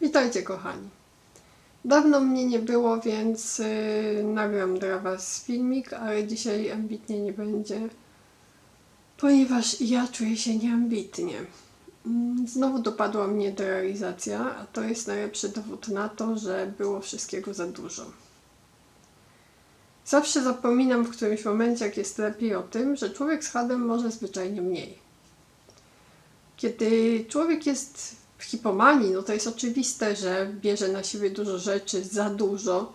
Witajcie kochani. Dawno mnie nie było, więc yy, nagram dla Was filmik, ale dzisiaj ambitnie nie będzie, ponieważ ja czuję się nieambitnie. Mm, Znowu dopadła mnie derealizacja, a to jest najlepszy dowód na to, że było wszystkiego za dużo. Zawsze zapominam w którymś momencie, jak jest lepiej o tym, że człowiek z hadem może zwyczajnie mniej. Kiedy człowiek jest w hipomanii, no to jest oczywiste, że bierze na siebie dużo rzeczy, za dużo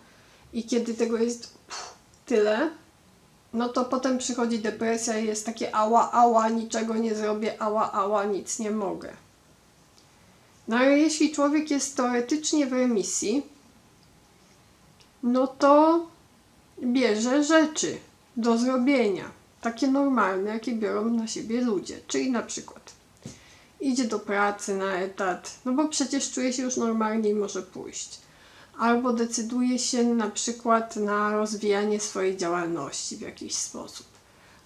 i kiedy tego jest pff, tyle, no to potem przychodzi depresja i jest takie ała, ała, niczego nie zrobię, ała, ała, nic nie mogę. No ale jeśli człowiek jest teoretycznie w remisji, no to bierze rzeczy do zrobienia, takie normalne, jakie biorą na siebie ludzie, czyli na przykład idzie do pracy na etat, no bo przecież czuje się już normalnie i może pójść. Albo decyduje się na przykład na rozwijanie swojej działalności w jakiś sposób.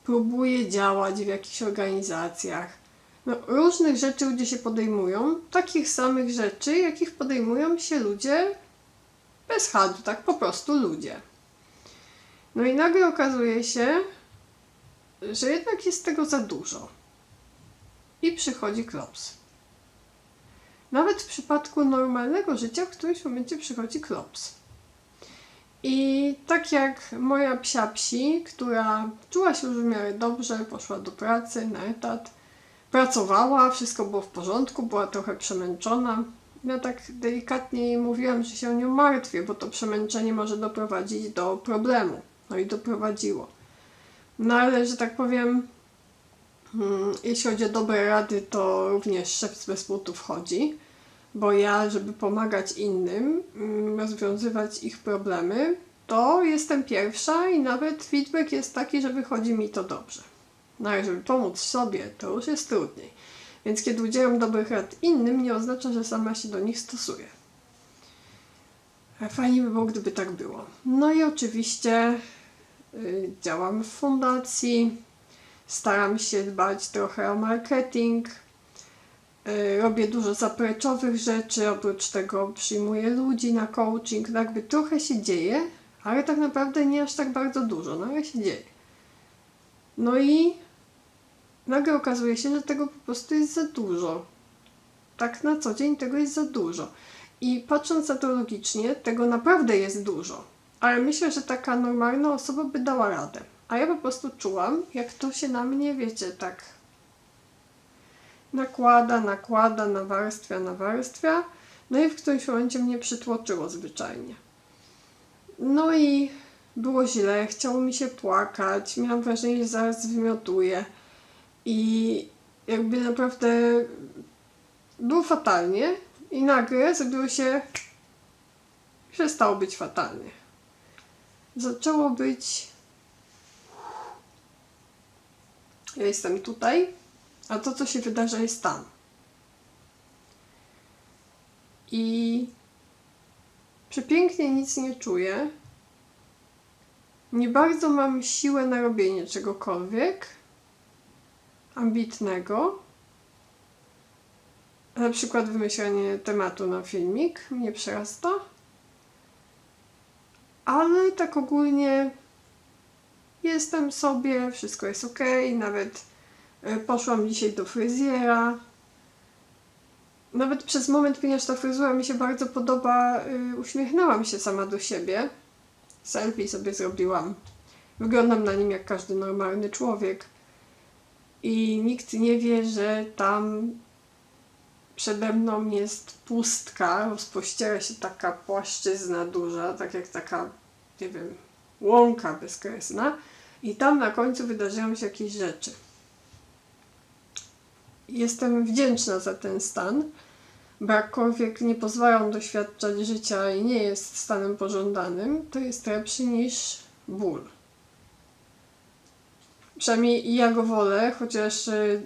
Próbuje działać w jakichś organizacjach. No, różnych rzeczy ludzie się podejmują, takich samych rzeczy, jakich podejmują się ludzie bez hadu, tak po prostu ludzie. No i nagle okazuje się, że jednak jest tego za dużo i przychodzi klops. Nawet w przypadku normalnego życia w którymś momencie przychodzi klops. I tak jak moja psia psi, która czuła się już w miarę dobrze, poszła do pracy na etat, pracowała, wszystko było w porządku, była trochę przemęczona. Ja tak delikatnie jej mówiłam, że się nią martwię, bo to przemęczenie może doprowadzić do problemu. No i doprowadziło. No ale, że tak powiem, Jeśli chodzi o dobre rady, to również szef z zespołu wchodzi, bo ja, żeby pomagać innym, mm, rozwiązywać ich problemy, to jestem pierwsza i nawet feedback jest taki, że wychodzi mi to dobrze. No ale żeby pomóc sobie, to już jest trudniej. Więc kiedy udzielam dobrych rad innym, nie oznacza, że sama się do nich stosuję. Fajnie by było, gdyby tak było. No i oczywiście y, działam w fundacji, staram się dbać trochę o marketing. Yy, Robię dużo zapleczowych rzeczy, oprócz tego przyjmuję ludzi na coaching. No Jakby trochę się dzieje, ale tak naprawdę nie aż tak bardzo dużo, no ale się dzieje. No i nagle okazuje się, że tego po prostu jest za dużo. Tak na co dzień tego jest za dużo. I patrząc na to logicznie, tego naprawdę jest dużo. Ale myślę, że taka normalna osoba by dała radę. A ja po prostu czułam, jak to się na mnie, wiecie, tak nakłada, nakłada, nawarstwia, nawarstwia. No i w którymś momencie mnie przytłoczyło zwyczajnie. No i było źle, chciało mi się płakać, miałam wrażenie, że zaraz wymiotuję. I jakby naprawdę było fatalnie i nagle zrobiło się, przestało być fatalnie. Zaczęło być Ja jestem tutaj, a to, co się wydarza, jest tam. I przepięknie nic nie czuję. Nie bardzo mam siłę na robienie czegokolwiek ambitnego. Na przykład wymyślenie tematu na filmik mnie przerasta. Ale tak ogólnie jestem sobie, wszystko jest ok, nawet e, poszłam dzisiaj do fryzjera. Nawet przez moment, ponieważ ta fryzura mi się bardzo podoba, y, uśmiechnęłam się sama do siebie. Selfie sobie zrobiłam. Wyglądam na nim jak każdy normalny człowiek. I nikt nie wie, że tam przede mną jest pustka, rozpościera się taka płaszczyzna duża, tak jak taka, nie wiem, łąka bezkresna i tam na końcu wydarzają się jakieś rzeczy. Jestem wdzięczna za ten stan, bo jakkolwiek nie pozwalam doświadczać życia i nie jest stanem pożądanym, to jest lepszy niż ból. Przynajmniej ja go wolę, chociaż y,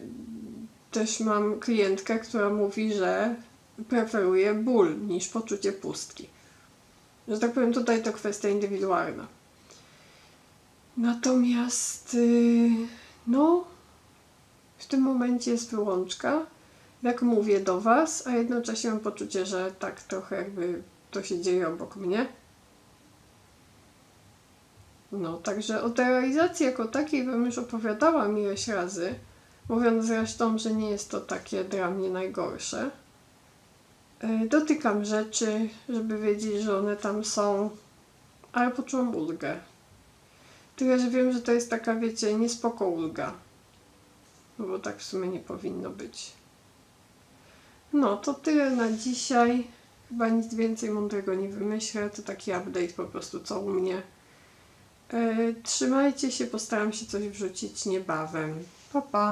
też mam klientkę, która mówi, że preferuje ból niż poczucie pustki. Że tak powiem, tutaj to kwestia indywidualna. Natomiast, y, no, w tym momencie jest wyłączka jak mówię do Was, a jednocześnie mam poczucie, że tak trochę jakby to się dzieje obok mnie. No, także o tej realizacji jako takiej Wam już opowiadałam ileś razy, mówiąc zresztą, że nie jest to takie dla mnie najgorsze. Yy, Dotykam rzeczy, żeby wiedzieć, że one tam są, ale poczułam ulgę. Tyle, że wiem, że to jest taka, wiecie, niespoko ulga. No bo tak w sumie nie powinno być. No, to tyle na dzisiaj. Chyba nic więcej mądrego nie wymyślę. To taki update po prostu, co u mnie. Yy, trzymajcie się, postaram się coś wrzucić niebawem. Pa, pa.